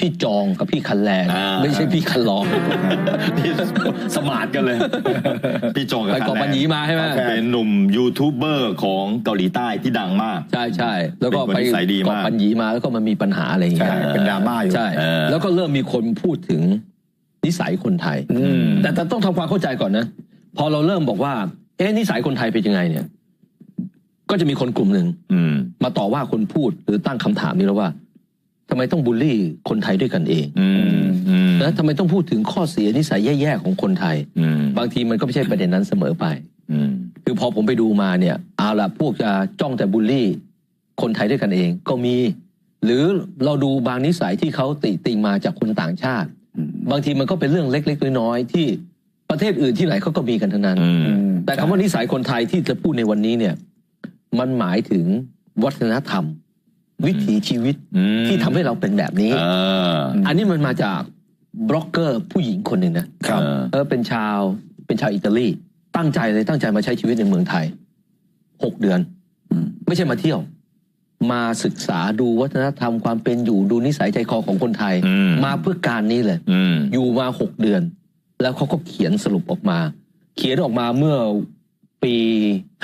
พี่จองกับพี่คันแลนอ่า ไม่ใช่พี่คันลองนี่สมาร์ทกันเลย พี่จงกับไปเกาะปัญญีมาใช่ไหมครับเป็นหนุ่มยูทูบเบอร์ของเกาหลีใต้ที่ดังมาก ใช่ใช่แล้วก็เป็นคนไปนิสัยดีมากเกาะปัญญีมาแล้วก็มันมีปัญหาอะไรอย่างเงี้ใช่ยเป็นดราม่าอยู่ ใช่เออ แล้วก็เริ่มมีคนพูดถึงนิสัยคนไทยอืมแต่แต่ต้องทำความเข้าใจก่อนนะ พอเราเริ่มบอกว่า เอ๊ะนิสัยคนไทยเป็นยังไงเนี่ย ก็จะมีคนกลุ่มหนึ่ง อืม มาต่อว่าคนพูดหรือตั้งคำถามนี้แล้วว่า ทำไมต้องบูลลี่คนไทยด้วยกันเองอืมอืมนะทำไมต้องพูดถึงข้อเสียนิสัยแย่ๆของคนไทยอืมบางทีมันก็ไม่ใช่ประเด็นนั้นเสมอไปอืมคือพอผมไปดูมาเนี่ยเอาละพวกจะจ้องแต่บูลลี่ คนไทยด้วยกันเองก็มี หรือเราดูบางนิสัยที่เขาติติงมาจากคนต่างชาติ บางทีมันก็เป็นเรื่องเล็กๆน้อยๆที่ประเทศอื่นที่ไหนเขาก็มีกันทั้งนั้นอืมแต่คำว่านิสัยคนไทยที่จะพูดในวันนี้เนี่ย มันหมายถึงวัฒนธรรม วิถีชีวิตอืมที่ทำให้เราเป็นแบบนี้เอออันนี้มันมาจากบล็อกเกอร์ผู้หญิงคนหนึ่งนะครับเออเออเป็นชาวเป็นชาวอิตาลีตั้งใจเลยตั้งใจมาใช้ชีวิตในเมืองไทยหกเดือนไม่ใช่มาเที่ยว มาศึกษาดูวัฒนธรรมความเป็นอยู่ดูนิสัยใจคอของคนไทยอืมมาเพื่อการนี้เลยอืมอยู่มาหกเดือน แล้วเขาก็เขียนสรุปออกมา เขียนออกมาเมื่อปี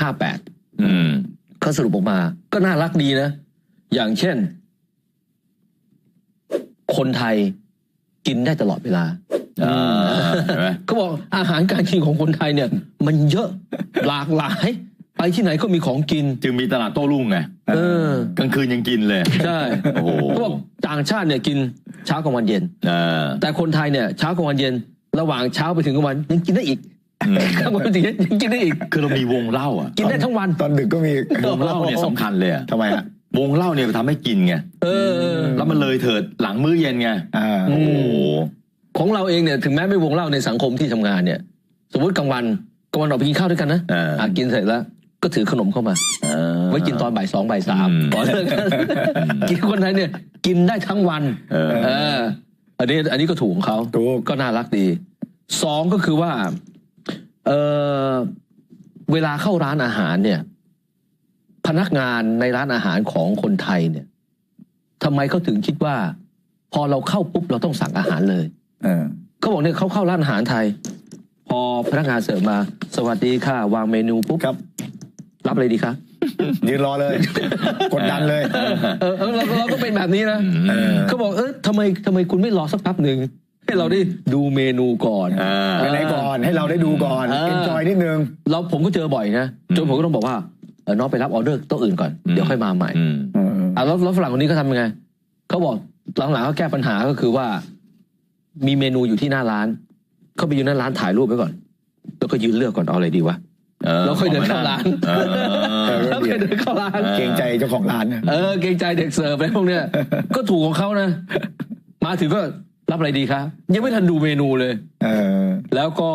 ห้าแปดอืมเขาสรุปออกมา ก็น่ารักดีนะ อย่างเช่น คนไทยกินได้ตลอดเวลาอ่าเห็นไหมเขาบอกอาหารการกินของคนไทยเนี่ย มันเยอะหลากหลาย ไปที่ไหนก็มีของกิน จึงมีตลาดโต้รุ่งไงเออกลางคืนยังกินเลย ใช่โอ้โหเขาบอกต่างชาติเนี่ยกินเช้ากลางวันเย็นเออแต่คนไทยเนี่ยเช้ากลางวันเย็น ระหว่างเช้าไปถึงกลางวันยังกินได้อีกอืมกลางวันไปถึงยังกินได้อีก คือเรามีวงเล่าอะกินได้ทั้งวันตอนดึกก็มีวงเล่าเนี่ยสำคัญเลยอะทำไมฮะ วงเล่าเนี่ยทำให้กินไงเออ แล้วมันเลยเถิดหลังมื้อเย็นไงอ่าโอ้โหของเราเองเนี่ยถึงแม้ไม่วงเล่าในสังคมที่ทำงานเนี่ย สมมติกลางวันกลางวันออกไปกินข้าวด้วยกันนะเอออะกินเสร็จแล้ว ก็ถือขนมเข้ามาเออไว้กินตอนบ่ายสองบ่ายสามอืม ก่อนเลิกงานกินคนไทยเนี่ย กินได้ทั้งวัน เออ เออ อันนี้อันนี้ก็ถูกของเขาถูก ก็น่ารักดีสองก็คือว่า เออเวลาเข้าร้านอาหารเนี่ย พนักงานในร้านอาหารของคนไทยเนี่ยทำไมเขาถึงคิดว่า พอเราเข้าปุ๊บเราต้องสั่งอาหารเลยเออเขาบอกเนี่ยเขาเข้าร้านอาหารไทย พอพนักงานเสิร์ฟมา สวัสดีค่ะ วางเมนูปุ๊บครับ รับอะไรดีคะยืนรอเลย กดดันเลย เออเออเราเราก็เป็นแบบนี้นะเออเขาบอกเออทำไมทำไมคุณไม่รอสักแป๊บหนึ่งให้เราได้ดูเมนูก่อนอ่าไปไหนก่อนให้เราได้ดูก่อนเออเอนจอยนิดนึงเราผมก็เจอบ่อยนะจนผมก็ต้องบอกว่า เออน้องไปรับออเดอร์โต๊ะอื่นก่อนอืมเดี๋ยวค่อยมาใหม่อืมเอออะแล้วแล้วฝรั่งคนนี้เขาทำยังไงเขาบอกหลังๆเขาแก้ปัญหาก็คือว่า มีเมนูอยู่ที่หน้าร้านเขาไปอยู่หน้าร้านถ่ายรูปไว้ก่อน แล้วก็ยืนเลือกก่อนเอาอะไรดีวะออแล้วค่อยเดินเข้าร้านเออแล้วค่อยเดินเข้าร้าน เกรงใจเจ้าของร้านนะเออเกรงใจเด็กเสิร์ฟอะไรพวกเนี้ยก็ถูกของเขานะ มาถึงก็รับอะไรดีคะยังไม่ทันดูเมนูเลย เออ แล้วก็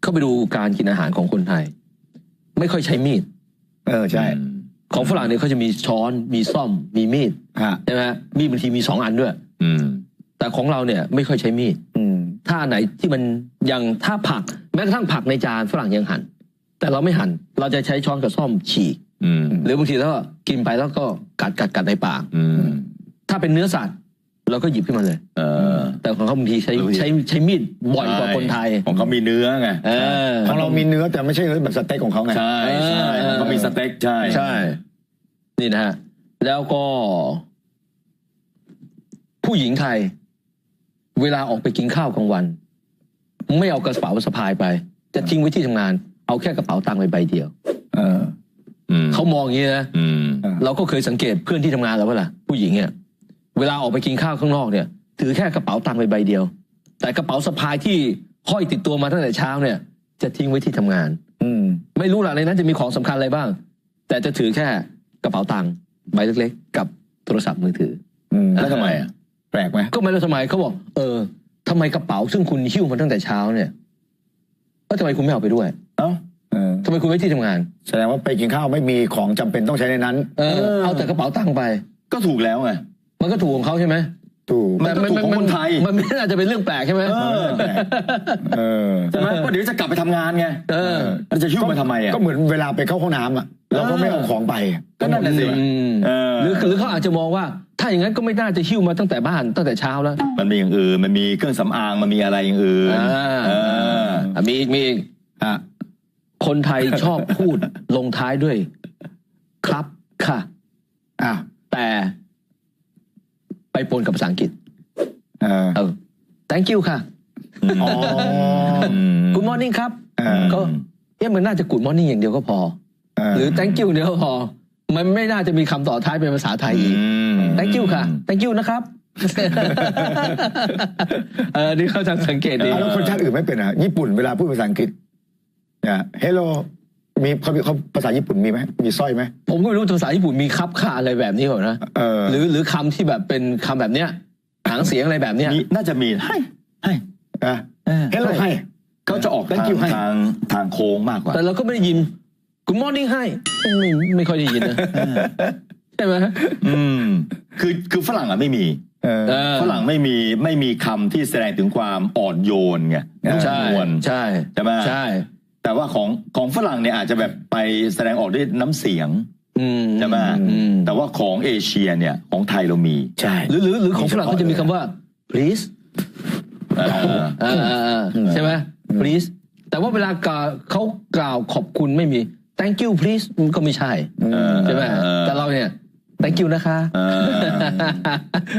เข้าไปดูการกินอาหารของคนไทย ไม่ค่อยใช้มีด เออใช่ ของฝรั่งเนี่ยเขาจะมีช้อนมีซ่อมมีมีดฮะ ใช่ไหมมีดบางทีมีสองอันด้วย อืม แต่ของเราเนี่ยไม่ค่อยใช้มีด อืม ถ้าอันไหนที่มันยังถ้าผักแม้กระทั่งผักในจานฝรั่งยังหั่นแต่เราไม่หั่นเราจะใช้ช้อนกับซ่อมฉีกอืม หรือบางทีแล้วก็กินไปแล้วก็กัดกัดกัดในปาก อืม ถ้าเป็นเนื้อสัตว์ เราก็หยิบขึ้นมาเลย เออ แต่ของเขาบางทีใช้บางทีใช้ใช้มีดบ่อยกว่าคนไทย ของเขามีเนื้อไงเออของเรามีเนื้อแต่ไม่ใช่เนื้อแบบสเต็กของเขาไง ใช่ใช่เออของเขามีสเต็กใช่ใช่ นี่นะฮะ แล้วก็ ผู้หญิงไทย เวลาออกไปกินข้าวกลางวัน ไม่เอากระเป๋าสะพายไป จะทิ้งไว้ที่ทำงาน เอาแค่กระเป๋าตังค์ไปใบเดียว เอออืมเขามองอย่างนี้นะอืมเราก็เคยสังเกตเพื่อนที่ทำงานเราว่าล่ะผู้หญิงเนี่ย เวลาออกไปกินข้าวข้างนอกเนี่ย ถือแค่กระเป๋าตังค์ไปใบเดียว แต่กระเป๋าสะพายที่ห้อยติดตัวมาตั้งแต่เช้าเนี่ย จะทิ้งไว้ที่ทำงาน อืม ไม่รู้ล่ะในนั้นจะมีของสำคัญอะไรบ้าง แต่จะถือแค่กระเป๋าตังค์ใบเล็กๆ กับโทรศัพท์มือถือ อืมแล้วทำไมอะแปลกไหมก็ไม่รู้ทำไมเขาบอก เออทำไมกระเป๋าซึ่งคุณหิ้วมาตั้งแต่เช้าเนี่ยก็ทำไมคุณไม่เอาไปด้วย เอ้าเออทำไมคุณไม่ที่ทำงาน แสดงว่าไปกินข้าวไม่มีของจำเป็นต้องใช้ในนั้น เออ เอาแต่กระเป๋าตังค์ไป ก็ถูกแล้วไง มันก็ถูกของเขาใช่ไหมถูกมันก็ถูกของคนไทย มันไม่น่าจะเป็นเรื่องแปลกใช่ไหมเออเออใช่ไหมเพราะเดี๋ยวจะกลับไปทำงานไงเออแล้วจะหิ้วมาทำไมอะก็เหมือนเวลาไปเข้าห้องน้ำอะเวเราก็ไม่เอาของไปก็นั่นแหละสิอืมเออหรือหรือเขาอาจจะมองว่า ถ้าอย่างนั้นก็ไม่น่าจะหิ้วมาตั้งแต่บ้านตั้งแต่เช้าแล้ว มันมีอย่างอื่นมันมีเครื่องสำอางมันมีอะไรอย่างอื่นอ่าเอออะมีอีกมีอีกอะคนไทยชอบพูดลงท้ายด้วย ครับค่ะอะแต่ ไปปนกับภาษาอังกฤษ เออ เออ thank you ค่ะ อ๋อ good morning ครับเออ ก็เอ๊ะมันน่าจะ good morning อย่างเดียวก็พอเออหรือ thank you เดียวก็พอ มันไม่น่าจะมีคำต่อท้ายเป็นภาษาไทยอีก thank you ค่ะ thank you นะครับ เออนี่เขาทางสังเกตดีอะแล้วคนชาติอื่นไม่เป็นอะญี่ปุ่นเวลาพูดภาษาอังกฤษเนี่ย hello มีเขามีเขาภาษาญี่ปุ่นมีไหมมีสร้อยไหมผมก็ไม่รู้ภาษาญี่ปุ่นมีครับค่าอะไรแบบนี้เปล่านะเออหรือหรือคำที่แบบเป็นคำแบบเนี้ยหางเสียงอะไรแบบเนี้ยมีน่าจะมีให้ให้อะ hello ให้ เขาจะออก Thank ทาง you ให้ ทางทางโค้งมากกว่า แต่เราก็ไม่ได้ยิน Good morning ให้ไม่ไม่ค่อยได้ยินนะใช่ไหมอืม คือคือฝรั่งอะไม่มี เออ เออฝรั่งไม่มีไม่มีคำที่แสดงถึงความอ่อนโยนไงนุ่มใช่นวลใช่ ใช่ไหม ใช่ แต่ว่าของของฝรั่งเนี่ยอาจจะแบบไปแสดงออกด้วยน้ำเสียงอืมใช่ไหมอืมแต่ว่าของเอเชียเนี่ยของไทยเรามีใช่หรือหรือหรือของฝรั่งเขาจะมีคำว่า please เออเออเออเออใช่ไหม please แต่ว่าเวลากล่าวเขากล่าวขอบคุณไม่มี thank you please มันก็ไม่ใช่เออใช่ไหมเออแต่เราเนี่ย thank you นะคะ เออ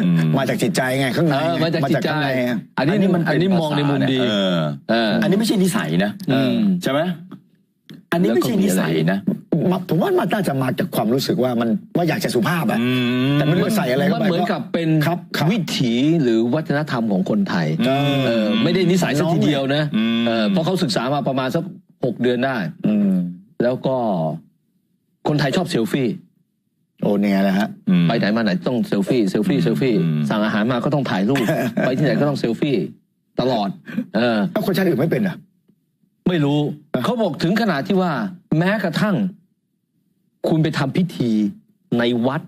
อืมมาจากจิตใจไงข้างในเออมาจากจิตใจข้างในอะอันนี้มันอันนี้มองในมุมดี เออเอออันนี้ไม่ใช่นิสัยนะอืม ใช่ไหมอันนี้ไม่ใช่นิสัยนะ มาผมว่ามันน่าจะมาจากความรู้สึกว่ามันว่าอยากจะสุภาพอะ อืมแต่ไม่รู้ใส่อะไรมัเข้านไปเหมือนกับเป็นครับครับวิถีหรือวัฒนธรรมของคนไทยเออเออไม่ได้นิสัยสักทีเดียวนะอืม เออเพราะเขาศึกษามาประมาณสักหกเดือนได้ อืม แล้วก็คนไทยชอบเซลฟี่ โอ้เนี่ยแหละฮะ อืม ไปไหนมาไหนต้องเซลฟี่เซลฟี่เซลฟี่อืม สั่งอาหารมาก็ต้องถ่ายรูป ไปที่ไหนก็ต้องเซลฟี่ตลอด เออ แล้วคนชาติอื่นไม่เป็นอะ ไม่รู้ เขาบอกถึงขนาดที่ว่า แม้กระทั่ง คุณไปทำพิธีในวัด